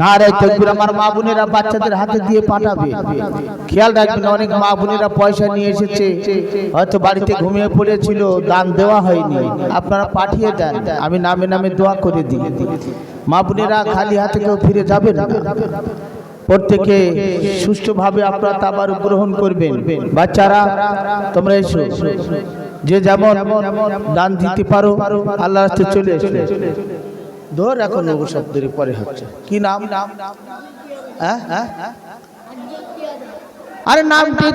নারে তকবির আমার মা বোনেরা বাচ্চাদের হাতে দিয়ে পাঠাবে। খেয়াল রাখবেন, অনেক মা বোনেরা পয়সা নিয়ে এসেছে। হয়তো বাড়িতে ঘুমিয়ে পড়েছিল, দান দেওয়া হয়নি। আপনারা পাঠিয়ে দেন, আমি নামে নামে দোয়া করে দিই। মা বোনেরা খালি হাতে কেউ ফিরে যাবেন না। প্রত্যেকে সুষ্ঠুভাবে আপনারা তাবার গ্রহণ করবেন। বাচ্চারা, তোমরা এসো। যে যেমন দান দিতে পারো আল্লাহ চলে এসো। ধর এখন নবু শব্দের পরে হচ্ছে। কি নাম? হ্যাঁ হ্যাঁ আরে নামটি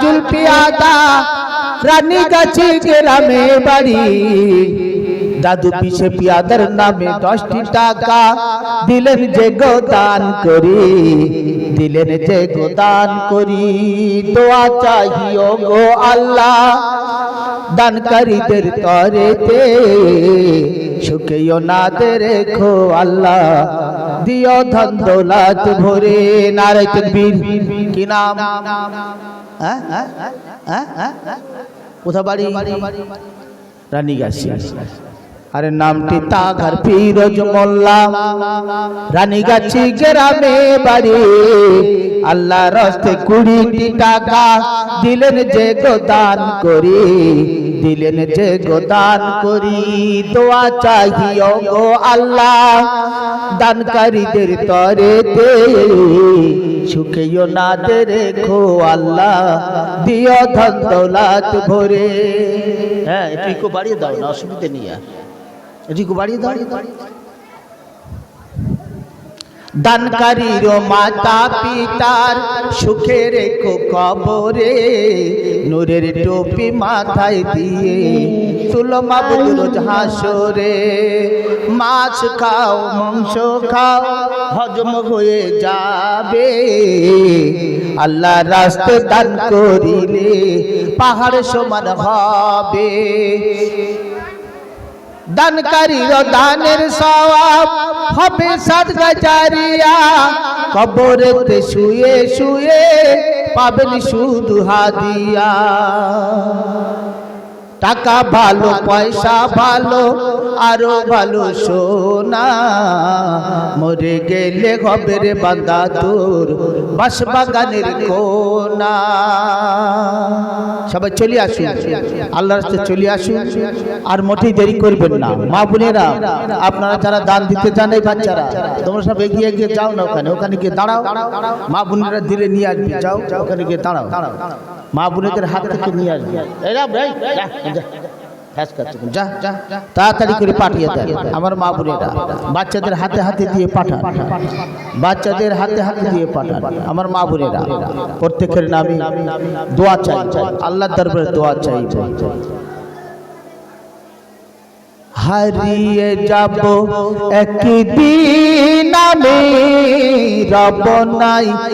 জুলপিয়াদা রানী গাছি গ্রামে বাড়ি। দাদু পিছে পিয়াদার নামে দশটি টাকা দিলেন যে গো দান করি। দিলেন যে গো দান করি। দোয়া চাহিও গো আল্লাহ। দানকারীদের তরেতে। সুখেও না দে রেখো আল্লাহ, দিও ধন দৌলত ভরে। নারে তকবীর, কি নাম? হ্যাঁ হ্যাঁ হ্যাঁ কোথা বাড়ি রানী গাছি আরে নামটি তাগার ফিরোজ মোল্লা। রানী গাছি গ্রামে বাড়ি। আল্লাহ রস্তে কুড়িটি টাকা দিলেন যে গো দান করি। দিলেন যে গো দান করি। দোয়া চাহিও গো আল্লাহ। দানকারীদের তরে দে সুখেও না দে রেখো আল্লাহ। দিও ধন দৌলত ভরে। হ্যাঁ একটু বাড়িয়ে দাও না অসুবিধে নেই এদিকে বাড়িয়ে দাও। দানকারীর মাতা পিতার সুখে রেখো কবরে নূরের টুপি মাথায় দিয়ে তুলো মাবুদ রোজ হাসরে। মাছ খাও মাংস খাও হজম হয়ে যাবে। আল্লাহ রাস্তে দান করিলে পাহাড় সমান হবে। দানকারীর দানের সওয়াব, হবে সাদগাজারিয়া কবরেতে শুয়ে শুয়ে পাবেন শুধু হাদিয়া। টাকা ভালো, পয়সা ভালো, আরও ভালো সোনা। মরে গেলে হবে রে বান্দা তোর বাস বাগানের কোনা। সবাই চলে আসুন। আল্লাহর রাস্তায় চলে আসি আর মোটেই দেরি করবেন না। মা বোনেরা, আপনারা যারা দান দিতে চান এই বাচ্চারা, তোমরা সব এগিয়ে গিয়ে যাও না ওখানে। ওখানে গিয়ে দাঁড়াও। মা বোনেরা দিলে নিয়ে আসবি। যাও, ওখানে গিয়ে দাঁড়াও। মা বোনেদের হাত থেকে নিয়ে আসবি। তাড়াতাড়ি করে পাঠিয়ে আমার মা বাচ্চাদের হাতে হাতে দিয়ে পাঠান। বাচ্চাদের হাতে হাতে দিয়ে পাঠান। আমার মা বোনেরা, প্রত্যেকের নামে দোয়া চাই। আল্লাহ দরবারে দোয়া চাই। হারিয়ে যাব একদিন আমি, রব নাই